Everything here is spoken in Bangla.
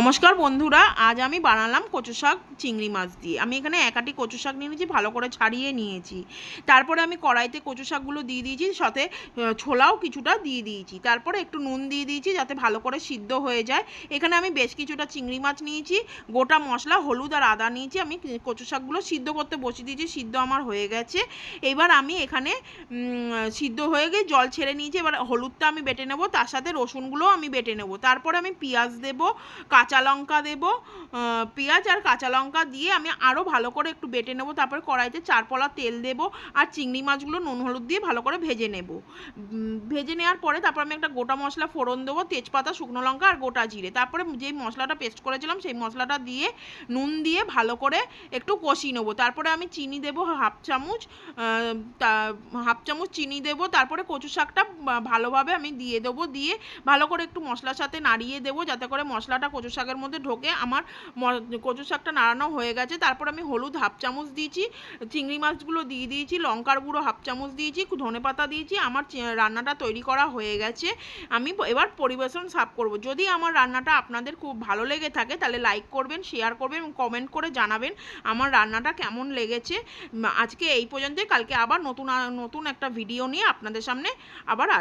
নমস্কার বন্ধুরা, আজ আমি বানালাম কচু শাক চিংড়ি মাছ দিয়ে। আমি এখানে একাটি কচু শাক নিয়ে নিয়েছি, ভালো করে ছাড়িয়ে নিয়েছি। তারপরে আমি কড়াইতে কচু শাকগুলো দিয়ে দিয়েছি, সাথে ছোলাও কিছুটা দিয়ে দিয়েছি। তারপরে একটু নুন দিয়ে দিয়েছি, যাতে ভালো করে সিদ্ধ হয়ে যায়। এখানে আমি বেশ কিছুটা চিংড়ি মাছ নিয়েছি, গোটা মশলা, হলুদ আর আদা নিয়েছি। আমি কচু শাকগুলো সিদ্ধ করতে বসিয়ে দিয়েছি, সিদ্ধ আমার হয়ে গেছে। এবার আমি এখানে সিদ্ধ হয়ে গিয়ে জল ছেড়ে নিয়েছি। এবার হলুদটা আমি বেটে নেব, তার সাথে রসুনগুলোও আমি বেটে নেব। তারপরে আমি পেঁয়াজ দেবো কাঁচা লঙ্কা দেবো পেঁয়াজ আর কাঁচা লঙ্কা দিয়ে আমি আরও ভালো করে একটু বেটে নেব, তারপরে কড়াইতে চার পলা তেল দেবো আর চিংড়ি মাছগুলো নুন হলুদ দিয়ে ভালো করে ভেজে নেব। ভেজে নেওয়ার পরে তারপর আমি একটা গোটা মশলা ফোড়ন দেবো, তেজপাতা, শুকনো লঙ্কা আর গোটা জিরে। তারপরে যেই মশলাটা পেস্ট করেছিলাম সেই মশলাটা দিয়ে নুন দিয়ে ভালো করে একটু কষিয়ে নেব। তারপরে আমি চিনি দেবো হাফ চামচ হাফ চামচ চিনি দেবো, তারপরে কচু শাকটা ভালোভাবে আমি দিয়ে দেবো, দিয়ে ভালো করে একটু মশলার সাথে নাড়িয়ে দেবো, যাতে করে মশলাটা কচু শাকের মধ্যে ঢোকে আমার কচু শাকটা নাড়ানো হয়ে গেছে। তারপর আমি হলুদ হাফ চামচ দিয়েছি, চিংড়ি মাছগুলো দিয়ে দিয়েছি, লঙ্কার গুঁড়ো হাফ চামচ দিয়েছি, ধনে পাতা দিয়েছি, আমার রান্নাটা তৈরি করা হয়ে গেছে। আমি এবার পরিবেশন সাফ করব। যদি আমার রান্নাটা আপনাদের খুব ভালো লেগে থাকে, তাহলে লাইক করবেন, শেয়ার করবেন এবং কমেন্ট করে জানাবেন আমার রান্নাটা কেমন লেগেছে। আজকে এই পর্যন্তই, কালকে আবার নতুন নতুন একটা ভিডিও নিয়ে আপনাদের সামনে আবার আসব